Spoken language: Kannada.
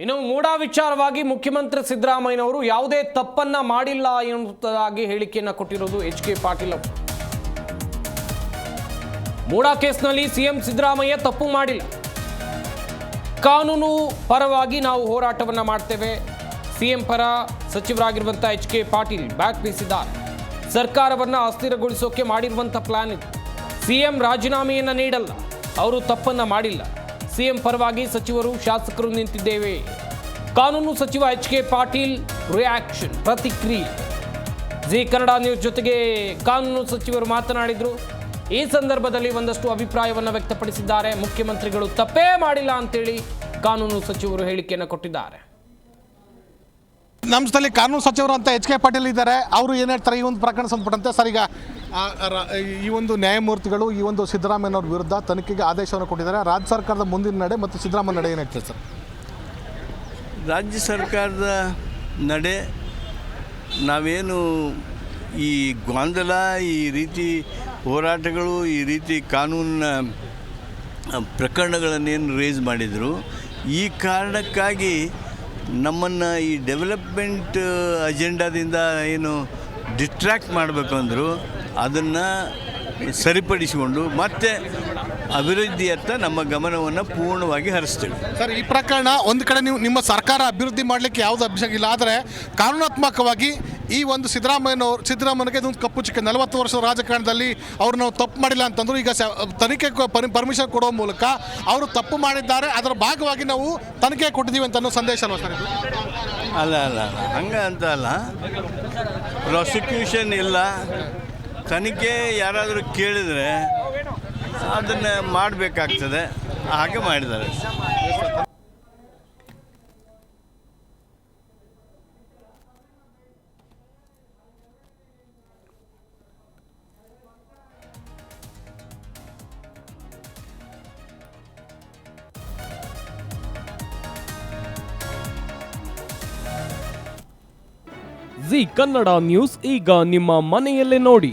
ಇನ್ನು ಮೂಡಾ ವಿಚಾರವಾಗಿ ಮುಖ್ಯಮಂತ್ರಿ ಸಿದ್ದರಾಮಯ್ಯನವರು ಯಾವುದೇ ತಪ್ಪನ್ನ ಮಾಡಿಲ್ಲ ಎಂಬುದಾಗಿ ಹೇಳಿಕೆಯನ್ನ ಕೊಟ್ಟಿರೋದು ಎಚ್ ಕೆ ಪಾಟೀಲ್ ಅವರು. ಮೂಡಾ ಕೇಸ್ನಲ್ಲಿ ಸಿಎಂ ಸಿದ್ದರಾಮಯ್ಯ ತಪ್ಪು ಮಾಡಿಲ್ಲ. ಕಾನೂನು ಪರವಾಗಿ ನಾವು ಹೋರಾಟವನ್ನ ಮಾಡ್ತೇವೆ. ಸಿಎಂ ಪರ ಸಚಿವರಾಗಿರುವಂಥ ಎಚ್ ಕೆ ಪಾಟೀಲ್ ಬ್ಯಾಕ್ ಬೀಸಿದ್ದಾರೆ. ಸರ್ಕಾರವನ್ನ ಅಸ್ಥಿರಗೊಳಿಸೋಕೆ ಮಾಡಿರುವಂಥ ಪ್ಲಾನ್ ಇದು. ಸಿಎಂ ರಾಜೀನಾಮೆಯನ್ನ ನೀಡಲ್ಲ. ಅವರು ತಪ್ಪನ್ನ ಮಾಡಿಲ್ಲ. ಸಿಎಂ ಪರವಾಗಿ ಸಚಿವರು ಶಾಸಕರು ನಿಂತಿದ್ದೇವೆ. ಕಾನೂನು ಸಚಿವ ಎಚ್ ಕೆ ಪಾಟೀಲ್ ರಿಯಾಕ್ಷನ್ ಪ್ರತಿಕ್ರಿಯೆ. ಜಿ ಕನ್ನಡ ನ್ಯೂಸ್ ಜೊತೆಗೆ ಕಾನೂನು ಸಚಿವರು ಮಾತನಾಡಿದರು. ಈ ಸಂದರ್ಭದಲ್ಲಿ ಒಂದಷ್ಟು ಅಭಿಪ್ರಾಯವನ್ನು ವ್ಯಕ್ತಪಡಿಸಿದ್ದಾರೆ. ಮುಖ್ಯಮಂತ್ರಿಗಳು ತಪ್ಪೇ ಮಾಡಿಲ್ಲ ಅಂತೇಳಿ ಕಾನೂನು ಸಚಿವರು ಹೇಳಿಕೆಯನ್ನು ಕೊಟ್ಟಿದ್ದಾರೆ. ನಮ್ಮ ಸ್ಥಳದಲ್ಲಿ ಕಾನೂನು ಸಚಿವರು ಅಂತ ಎಚ್ ಕೆ ಪಾಟೀಲ್ ಇದ್ದಾರೆ. ಅವರು ಏನು ಹೇಳ್ತಾರೆ? ಈ ಒಂದು ಪ್ರಕರಣ ಸಂಬಂಧಪಟ್ಟಂತೆ ಸರ್ ಈಗ ಈ ಒಂದು ನ್ಯಾಯಮೂರ್ತಿಗಳು, ಈ ಒಂದು ಸಿದ್ದರಾಮಯ್ಯನವ್ರ ವಿರುದ್ಧ ತನಿಖೆಗೆ ಆದೇಶವನ್ನು ಕೊಟ್ಟಿದ್ದಾರೆ. ರಾಜ್ಯ ಸರ್ಕಾರದ ಮುಂದಿನ ನಡೆ ಮತ್ತು ಸಿದ್ದರಾಮಯ್ಯ ನಡೆ ಏನು ಸರ್? ರಾಜ್ಯ ಸರ್ಕಾರದ ನಡೆ, ನಾವೇನು ಈ ಗೊಂದಲ, ಈ ರೀತಿ ಹೋರಾಟಗಳು, ಈ ರೀತಿ ಕಾನೂನಿನ ಪ್ರಕರಣಗಳನ್ನೇನು ರೇಸ್ ಮಾಡಿದರು. ಈ ಕಾರಣಕ್ಕಾಗಿ ನಮ್ಮನ್ನು ಈ ಡೆವಲಪ್ಮೆಂಟ್ ಅಜೆಂಡಾದಿಂದ ಏನು ಡಿಸ್ಟ್ರ್ಯಾಕ್ಟ್ ಮಾಡಬೇಕು ಅಂದರು ಅದನ್ನು ಸರಿಪಡಿಸಿಕೊಂಡು ಮತ್ತೆ ಅಭಿವೃದ್ಧಿಯತ್ತ ನಮ್ಮ ಗಮನವನ್ನು ಪೂರ್ಣವಾಗಿ ಹರಿಸ್ತೇವೆ. ಸರ್ ಈ ಪ್ರಕರಣ ಒಂದು ಕಡೆ ನೀವು ನಿಮ್ಮ ಸರ್ಕಾರ ಅಭಿವೃದ್ಧಿ ಮಾಡಲಿಕ್ಕೆ ಯಾವುದು ಅಭಿಷೇಕ ಇಲ್ಲ ಆದರೆ ಕಾನೂನಾತ್ಮಕವಾಗಿ ಈ ಒಂದು ಸಿದ್ದರಾಮಯ್ಯನವರು ಸಿದ್ದರಾಮಯ್ಯನಿಗೆ ಇದೊಂದು ಕಪ್ಪು ಚಿಕ್ಕ ನಲವತ್ತು ವರ್ಷದ ರಾಜಕಾರಣದಲ್ಲಿ ಅವ್ರು ನಾವು ತಪ್ಪು ಮಾಡಿಲ್ಲ ಅಂತಂದ್ರು ಈಗ ಸ ತನಿಖೆ ಪರ್ಮಿಷನ್ ಕೊಡೋ ಮೂಲಕ ಅವರು ತಪ್ಪು ಮಾಡಿದ್ದಾರೆ ಅದರ ಭಾಗವಾಗಿ ನಾವು ತನಿಖೆ ಕೊಟ್ಟಿದ್ದೀವಿ ಅಂತ ಅನ್ನೋ ಸಂದೇಶ ಅಲ್ವಾ ಸರ್ ಅಲ್ಲ ಅಲ್ಲ ಅಲ್ಲ ಹಂಗೆ ಅಂತ ಅಲ್ಲ. ಪ್ರಾಸಿಕ್ಯೂಷನ್ ಇಲ್ಲ. ತನಿಖೆ ಯಾರಾದರೂ ಕೇಳಿದರೆ ಅದನ್ನು ಮಾಡಬೇಕಾಗ್ತದೆ. ಹಾಗೆ ಮಾಡಿದ್ದಾರೆ. ಜಿ ಕನ್ನಡ ನ್ಯೂಸ್ ಈಗ ನಿಮ್ಮ ಮನೆಯಲ್ಲೇ ನೋಡಿ.